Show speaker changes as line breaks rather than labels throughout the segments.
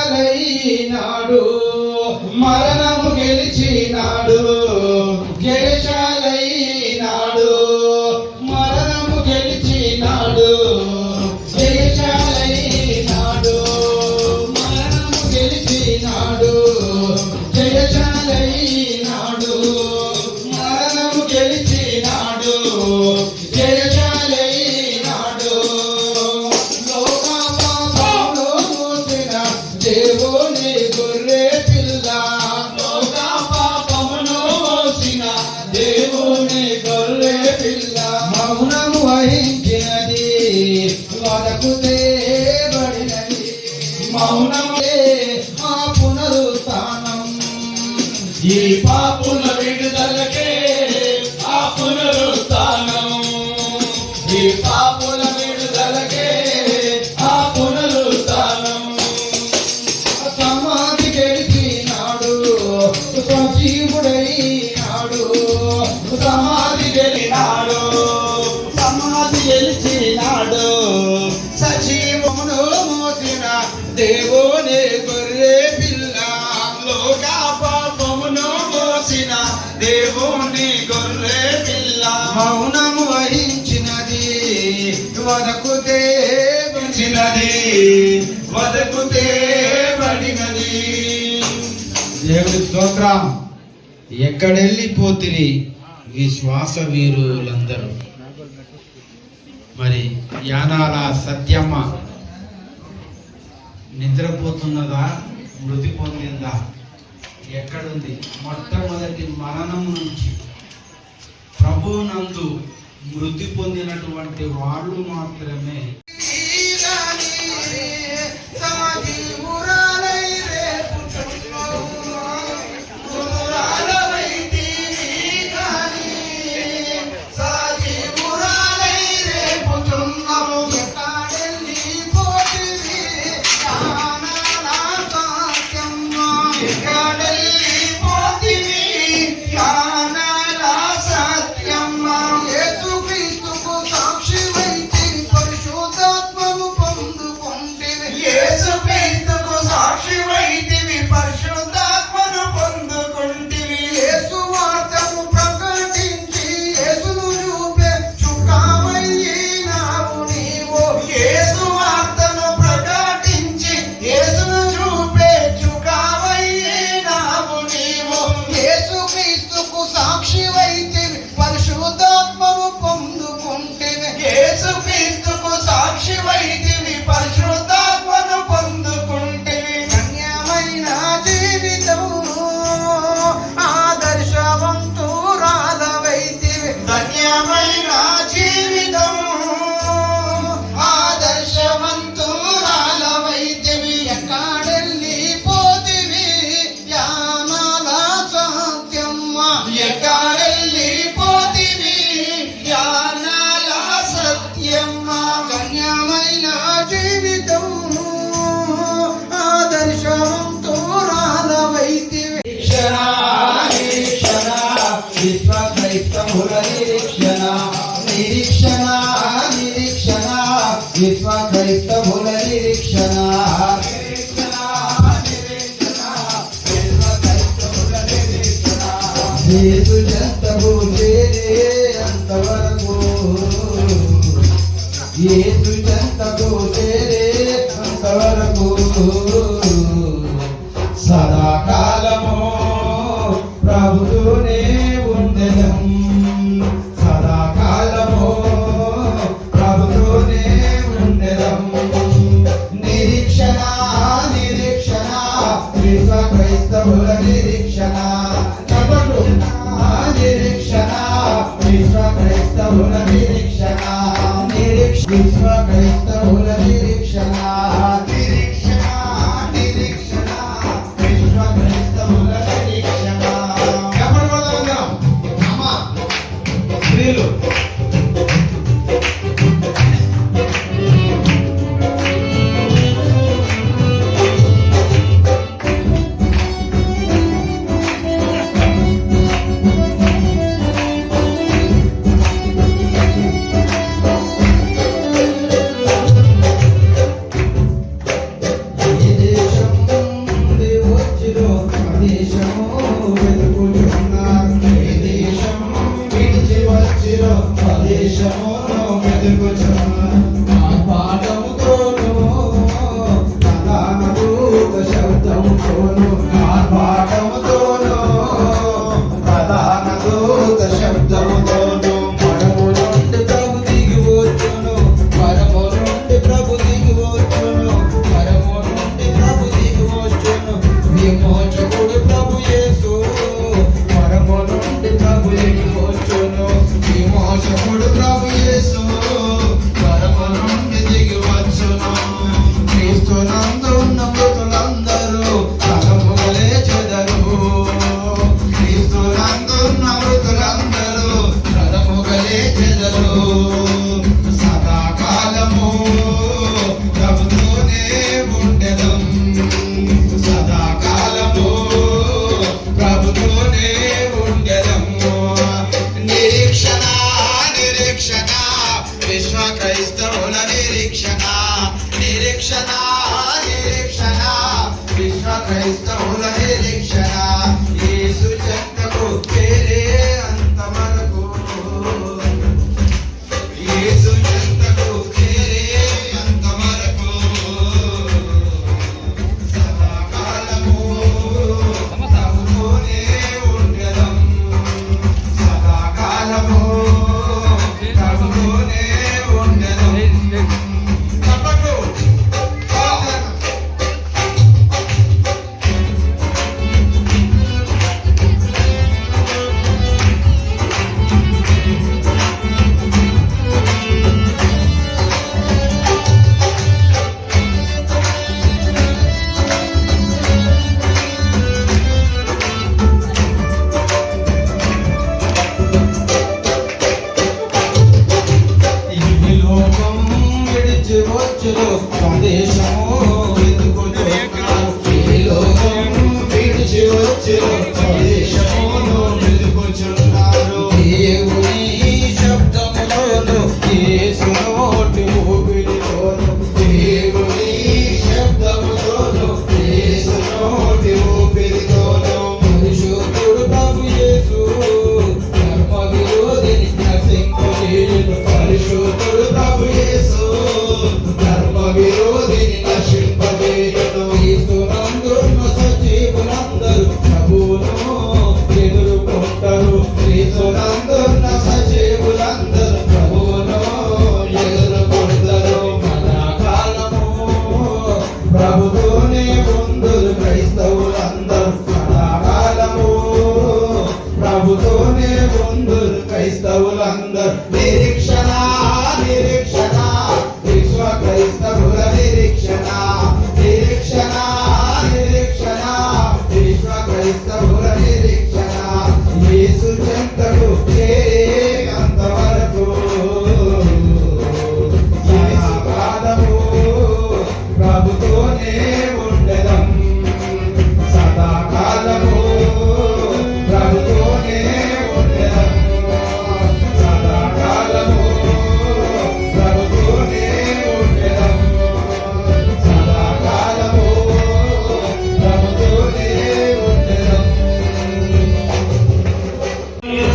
జయశాలైనాడు మర ఈ పాపుల విడుదలకే ఆ పునరుత్నం ఈ పాపుల విడుదలకే ఆ పునరుత్నం సమాధి గెలిచినాడు మౌనము వహించినది వరకు దేవచినది వదకు దేవడినది దేవుడి స్తోత్రం. ఎక్కడెళ్ళిపోతిరి విశ్వాస వీరులందరూ? మరి యానాల సత్యమ్మ నిద్రపోతున్నదా? మృతి పొందిందా? ఎక్కడుంది? మొట్టమొదటి మరణం నుంచి ప్రభునందు మృద్ధి పొందినటువంటి వాళ్ళు మాత్రమే
రిక్తముల
నిరీక్షణ యేసు జంతము అంతవరకు. యేసు జంతము అంతవరకు. Krishna Krishna Krishna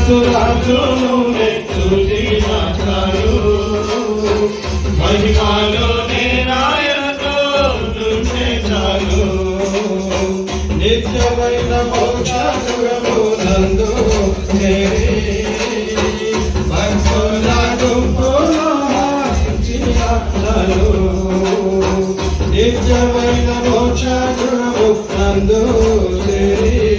రాజు రాజు
చూసి మాట్లాడు. మహిమాలోనే నాయనతో నుంచే చాలు.
నిత్యమైన మోక్షాసురము నందు చేరి నిత్యమైన మోక్షాసురము నందు చేరి